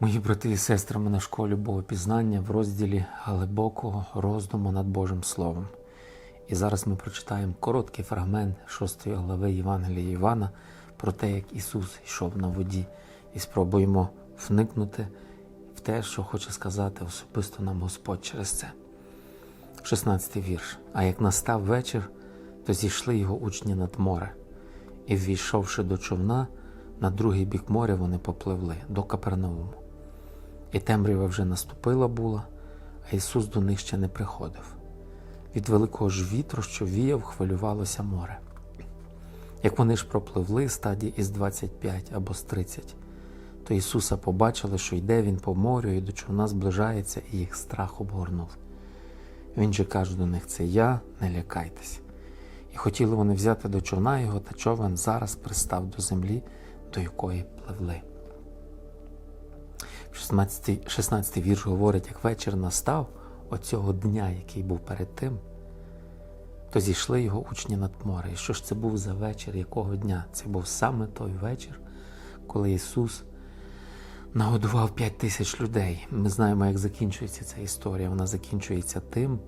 Мої брати і сестри, ми на школі Богопізнання в розділі глибокого роздуму над Божим Словом. І зараз ми прочитаємо короткий фрагмент 6 глави Євангелія Івана про те, як Ісус йшов на воді, і спробуємо вникнути в те, що хоче сказати особисто нам Господь через це. 16 вірш. А як настав вечір, то зійшли його учні над море, і, ввійшовши до човна, на другий бік моря вони попливли до Капернауму. І темрява вже наступила була, а Ісус до них ще не приходив. Від великого ж вітру, що віяв, хвилювалося море. Як вони ж пропливли стадії із 25 або з 30, то Ісуса побачили, що йде Він по морю і до човна зближається, і їх страх обгорнув. Він же каже до них: Це я, не лякайтесь. І хотіли вони взяти до човна його, та човен зараз пристав до землі, до якої пливли. 16, 16 вірш говорить, як вечір настав оцього дня, який був перед тим, то зійшли його учні над море. І що ж це був за вечір, якого дня? Це був саме той вечір, коли Ісус нагодував 5 тисяч людей. Ми знаємо, як закінчується ця історія. Вона закінчується тим,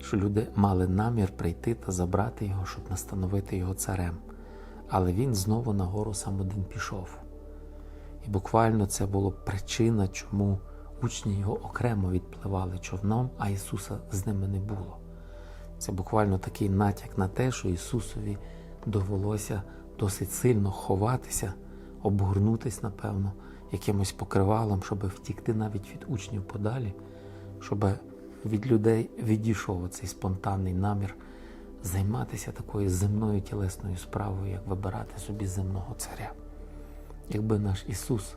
що люди мали намір прийти та забрати його, щоб настановити його царем. Але він знову на гору сам один пішов. І буквально це була причина, чому учні його окремо відпливали човном, а Ісуса з ними не було. Це буквально такий натяк на те, що Ісусові довелося досить сильно ховатися, обгорнутись, напевно, якимось покривалом, щоб втікти навіть від учнів подалі, щоб від людей відійшов цей спонтанний намір займатися такою земною тілесною справою, як вибирати собі земного царя. Якби наш Ісус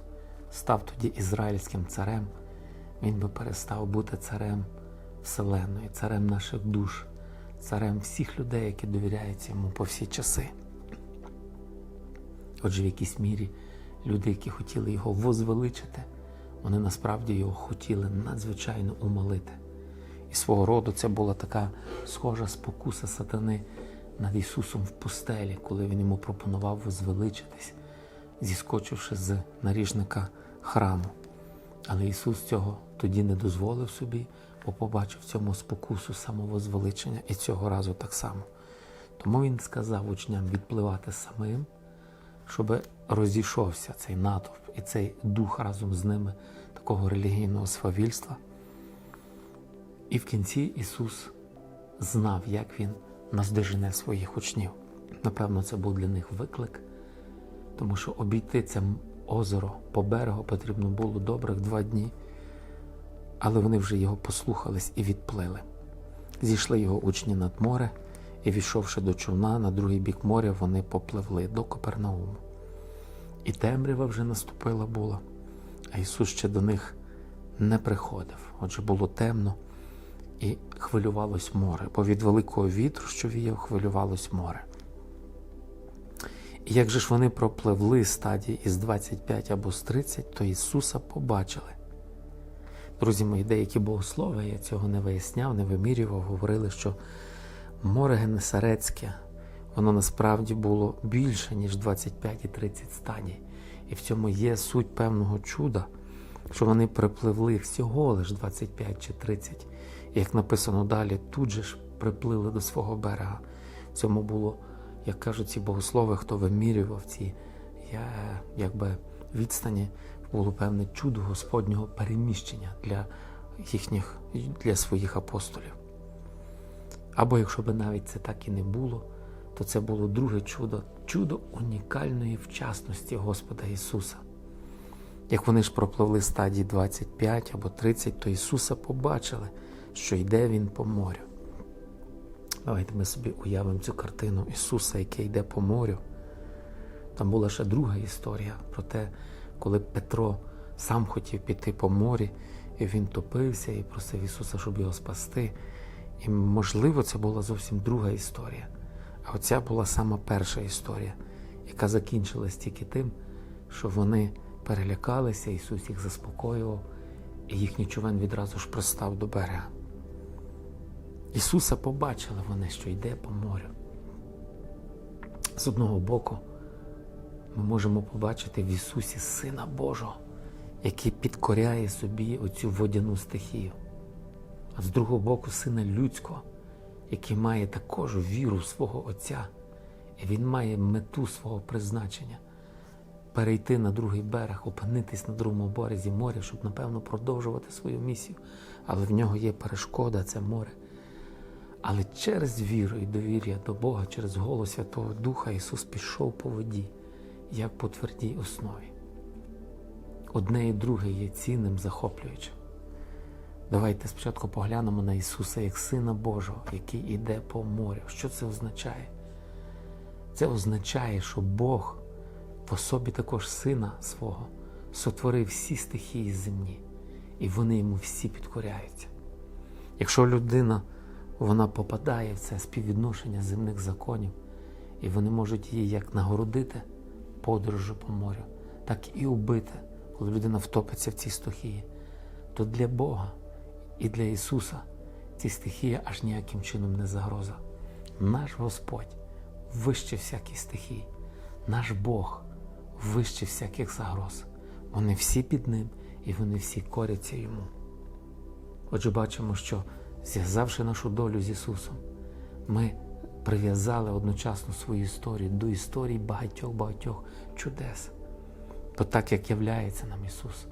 став тоді ізраїльським царем, Він би перестав бути царем Вселеної, царем наших душ, царем всіх людей, які довіряються йому по всі часи. Отже, в якійсь мірі люди, які хотіли його возвеличити, вони насправді його хотіли надзвичайно умолити. І свого роду це була така схожа спокуса сатани над Ісусом в пустелі, коли він йому пропонував возвеличитись, зіскочивши з наріжника храму. Але Ісус цього тоді не дозволив собі, бо побачив цьому спокусу самовозвеличення і цього разу так само. Тому Він сказав учням відпливати самим, щоб розійшовся цей натовп і цей дух разом з ними такого релігійного свавільства. І в кінці Ісус знав, як Він наздожене своїх учнів. Напевно, це був для них виклик, тому що обійти це озеро по берегу потрібно було добрих два дні, але вони вже його послухались і відплили. Зійшли його учні над море, і, війшовши до човна на другий бік моря, вони попливли до Копернауму. І темрява вже наступила була, а Ісус ще до них не приходив. Отже, було темно і хвилювалось море, бо від великого вітру, що віяв, хвилювалось море. Як же ж вони пропливли стадії із 25 або з 30, то Ісуса побачили. Друзі мої, деякі богослови, я цього не виясняв, не вимірював, говорили, що море Генесарецьке, воно насправді було більше, ніж 25 і 30 стадій. І в цьому є суть певного чуда, що вони припливли всього лиш 25 чи 30. І як написано далі, тут же ж приплили до свого берега. В цьому було, як кажуть ці богослови, хто вимірював ці я, якби відстані, було певне чудо Господнього переміщення для їхніх, для своїх апостолів. Або якщо б навіть це так і не було, то це було друге чудо, чудо унікальної вчасності Господа Ісуса. Як вони ж пропливли стадії 25 або 30, то Ісуса побачили, що йде Він по морю. Давайте ми собі уявимо цю картину Ісуса, який йде по морю. Там була ще друга історія про те, коли Петро сам хотів піти по морі, і він топився і просив Ісуса, щоб його спасти. І, можливо, це була зовсім друга історія. А оця була сама перша історія, яка закінчилась тільки тим, що вони перелякалися, Ісус їх заспокоював, і їхній човен відразу ж пристав до берега. Ісуса побачили вони, що йде по морю. З одного боку, ми можемо побачити в Ісусі Сина Божого, який підкоряє собі оцю водяну стихію, а з другого боку сина людського, який має також віру в свого Отця, і він має мету свого призначення перейти на другий берег, опинитись на другому березі моря, щоб, напевно, продовжувати свою місію. Але в нього є перешкода, це море. Але через віру і довір'я до Бога, через голос Святого Духа Ісус пішов по воді, як по твердій основі. Одне і друге є цінним, захоплюючим. Давайте спочатку поглянемо на Ісуса як Сина Божого, який іде по морю. Що це означає? Це означає, що Бог в особі також Сина свого сотворив всі стихії земні, і вони йому всі підкоряються. Якщо людина вона попадає в це співвідношення земних законів, і вони можуть її як нагородити подорожу по морю, так і убити, коли людина втопиться в цій стихії, то для Бога і для Ісуса ці стихії аж ніяким чином не загроза. Наш Господь вище всяких стихій, наш Бог вище всяких загроз. Вони всі під ним і вони всі коряться йому. Отже, бачимо, що зв'язавши нашу долю з Ісусом, ми прив'язали одночасно свою історію до історії багатьох-багатьох чудес. То так, як являється нам Ісус,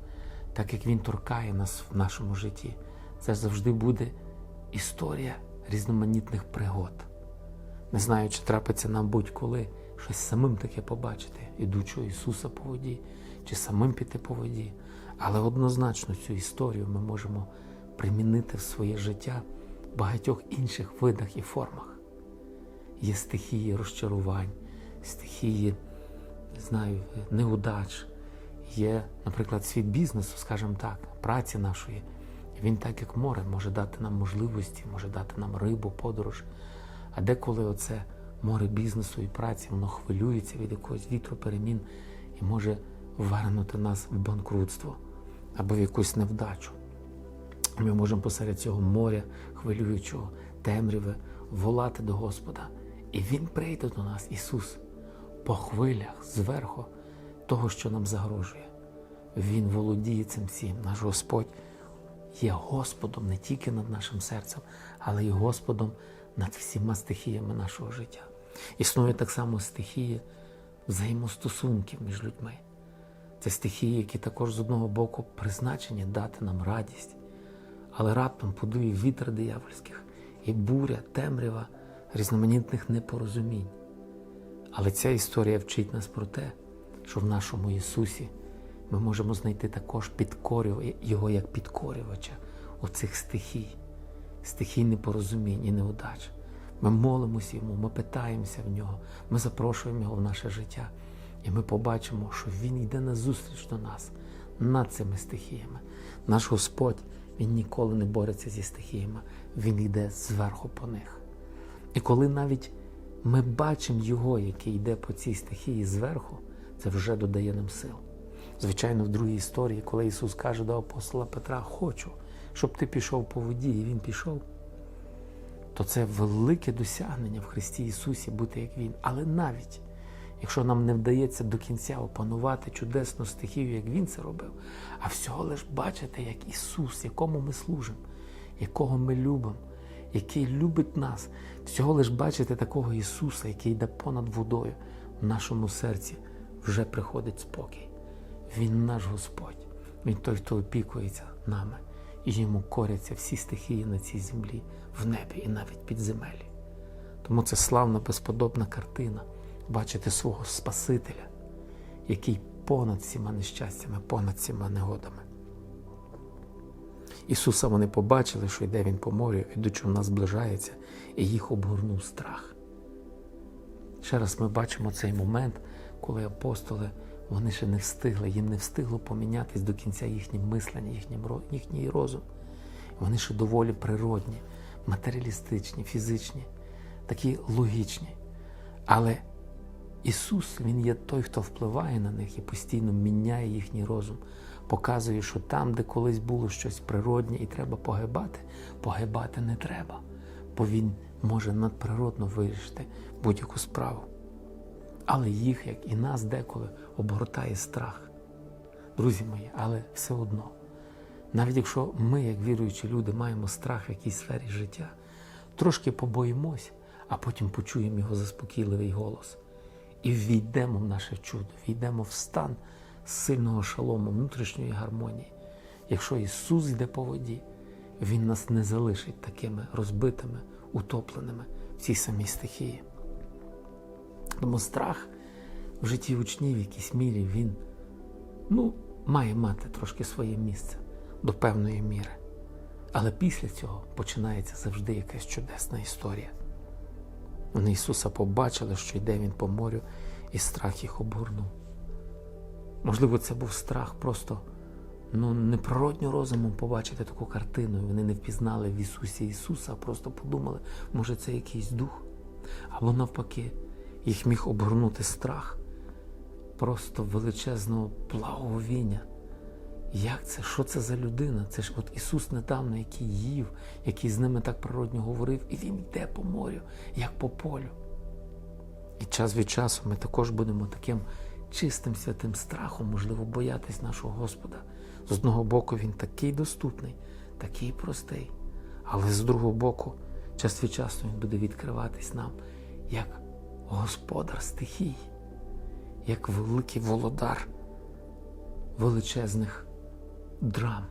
так як Він торкає нас в нашому житті, це завжди буде історія різноманітних пригод. Не знаю, чи трапиться нам будь-коли щось самим таке побачити, ідучого Ісуса по воді, чи самим піти по воді. Але однозначно цю історію ми можемо примінити в своє життя в багатьох інших видах і формах. Є стихії розчарувань, стихії, не знаю, неудач, є, наприклад, світ бізнесу, скажімо так, праці нашої. Він, так як море, може дати нам можливості, може дати нам рибу, подорож. А деколи оце море бізнесу і праці, воно хвилюється від якогось вітру перемін і може ввернути нас в банкрутство або в якусь невдачу. Ми можемо посеред цього моря, хвилюючого, темряви, волати до Господа. І Він прийде до нас, Ісус, по хвилях зверху того, що нам загрожує. Він володіє цим всім. Наш Господь є Господом не тільки над нашим серцем, але й Господом над всіма стихіями нашого життя. Існує так само стихії взаємостосунків між людьми. Це стихії, які також з одного боку призначені дати нам радість, але раптом подує вітер диявольських і буря, темрява різноманітних непорозумінь. Але ця історія вчить нас про те, що в нашому Ісусі ми можемо знайти також підкорювання, Його як підкорювача оцих стихій, стихій непорозумінь і неудач. Ми молимося йому, ми питаємося в нього, ми запрошуємо його в наше життя. І ми побачимо, що Він йде на зустріч до нас над цими стихіями. Наш Господь Він ніколи не бореться зі стихіями, Він йде зверху по них. І коли навіть ми бачимо Його, який йде по цій стихії зверху, це вже додає нам сил. Звичайно, в другій історії, коли Ісус каже до апостола Петра, хочу, щоб ти пішов по воді, і Він пішов, то це велике досягнення в Христі Ісусі бути як Він. Але навіть якщо нам не вдається до кінця опанувати чудесну стихію, як Він це робив, а всього лиш бачити, як Ісус, якому ми служимо, якого ми любимо, який любить нас, всього лиш бачити такого Ісуса, який йде понад водою в нашому серці, вже приходить спокій. Він наш Господь, Він той, хто опікується нами, і йому коряться всі стихії на цій землі, в небі і навіть під земелі. Тому це славна, безподобна картина бачити свого Спасителя, який понад всіма нещастями, понад всіма негодами. Ісуса вони побачили, що йде Він по морю, ідучи в нас зближається, і їх обгорнув страх. Ще раз ми бачимо цей момент, коли апостоли вони ще не встигли, їм не встигло помінятись до кінця їхнє мислення, їхній, розум. Вони ще доволі природні, матеріалістичні, фізичні, такі логічні. Але Ісус, Він є той, хто впливає на них і постійно міняє їхній розум, показує, що там, де колись було щось природнє і треба погибати, погибати не треба, бо Він може надприродно вирішити будь-яку справу. Але їх, як і нас деколи, обгортає страх. друзі мої, але все одно. Навіть якщо ми, як віруючі люди, маємо страх в якійсь сфері життя, трошки побоїмось, а потім почуємо його заспокійливий голос. І ввійдемо в наше чудо, війдемо в стан сильного шалому, внутрішньої гармонії. Якщо Ісус йде по воді, Він нас не залишить такими розбитими, утопленими в цій самій стихії. Тому страх в житті учнів в якійсь мірі він ну, має мати трошки своє місце до певної міри. Але після цього починається завжди якась чудесна історія. Вони Ісуса побачили, що йде Він по морю, і страх їх обгорнув. Можливо, це був страх просто ну, неприродньо розумом побачити таку картину. І вони не впізнали в Ісусі Ісуса, а просто подумали, може, це якийсь дух. Або навпаки, їх міг обгорнути страх просто величезного благовіння. Як це? Що це за людина? Це ж от Ісус недавно, який їв, який з ними так природньо говорив, і Він йде по морю, як по полю. І час від часу ми також будемо таким чистим святим страхом, можливо, боятись нашого Господа. З одного боку, Він такий доступний, такий простий, але з другого боку, час від часу Він буде відкриватись нам як господар стихій, як великий володар величезних драм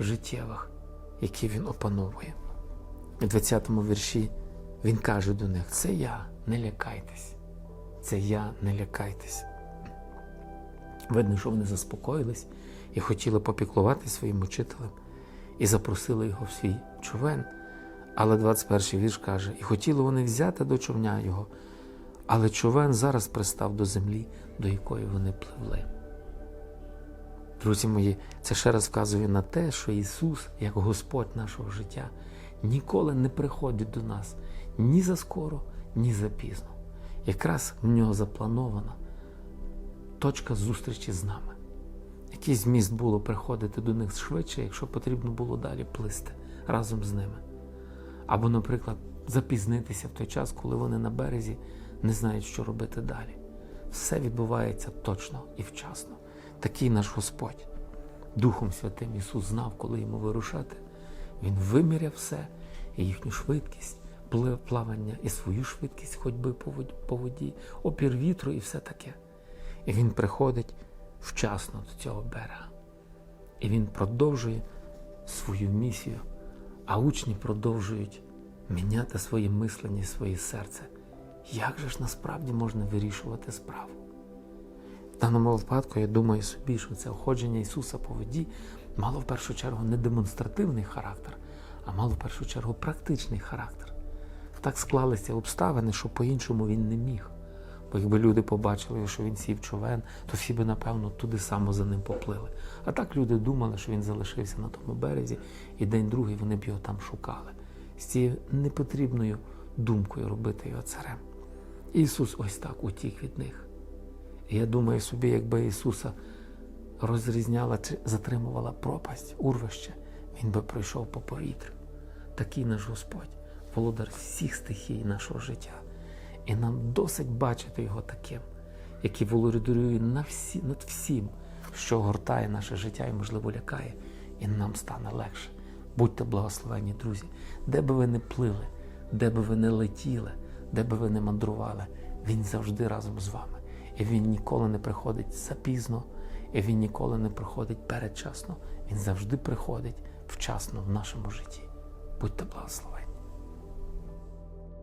життєвих, які він опановує. У 20-му вірші він каже до них: це я, не лякайтесь, це я, не лякайтесь. Видно, що вони заспокоїлись і хотіли попіклувати своїм учителем і запросили його в свій човен. Але 21-й вірш каже: і хотіли вони взяти до човня його, але човен зараз пристав до землі, до якої вони пливли. Друзі мої, це ще раз вказує на те, що Ісус, як Господь нашого життя, ніколи не приходить до нас ні за скоро, ні за пізно. Якраз в нього запланована точка зустрічі з нами. Який зміст було приходити до них швидше, якщо потрібно було далі плисти разом з ними. Або, наприклад, запізнитися в той час, коли вони на березі не знають, що робити далі. Все відбувається точно і вчасно. Такий наш Господь. Духом Святим Ісус знав, коли йому вирушати. Він виміряв все, і їхню швидкість, плавання, і свою швидкість ходьби по воді, опір вітру і все таке. І він приходить вчасно до цього берега. І він продовжує свою місію, а учні продовжують міняти своє мислення, і своє серце. Як же ж насправді можна вирішувати справу? Даному випадку я думаю собі, що це оходження Ісуса по воді мало в першу чергу не демонстративний характер, а мало в першу чергу практичний характер. Так склалися обставини, що по-іншому він не міг. Бо якби люди побачили, що він сів човен, то всі би, напевно, туди само за ним поплили. А так люди думали, що він залишився на тому березі, і день другий вони б його там шукали. З цією непотрібною думкою робити його царем. Ісус ось так утік від них. Я думаю собі, якби Ісуса розрізняла чи затримувала пропасть, урвище, Він би пройшов по повітрю. Такий наш Господь, володар всіх стихій нашого життя. І нам досить бачити його таким, який володарює на всі, над всім, що гортає наше життя і, можливо, лякає, і нам стане легше. Будьте благословені, друзі, де би ви не плили, де би ви не летіли, де би ви не мандрували, він завжди разом з вами. І він ніколи не приходить запізно, і він ніколи не приходить передчасно. Він завжди приходить вчасно в нашому житті. Будьте благословені.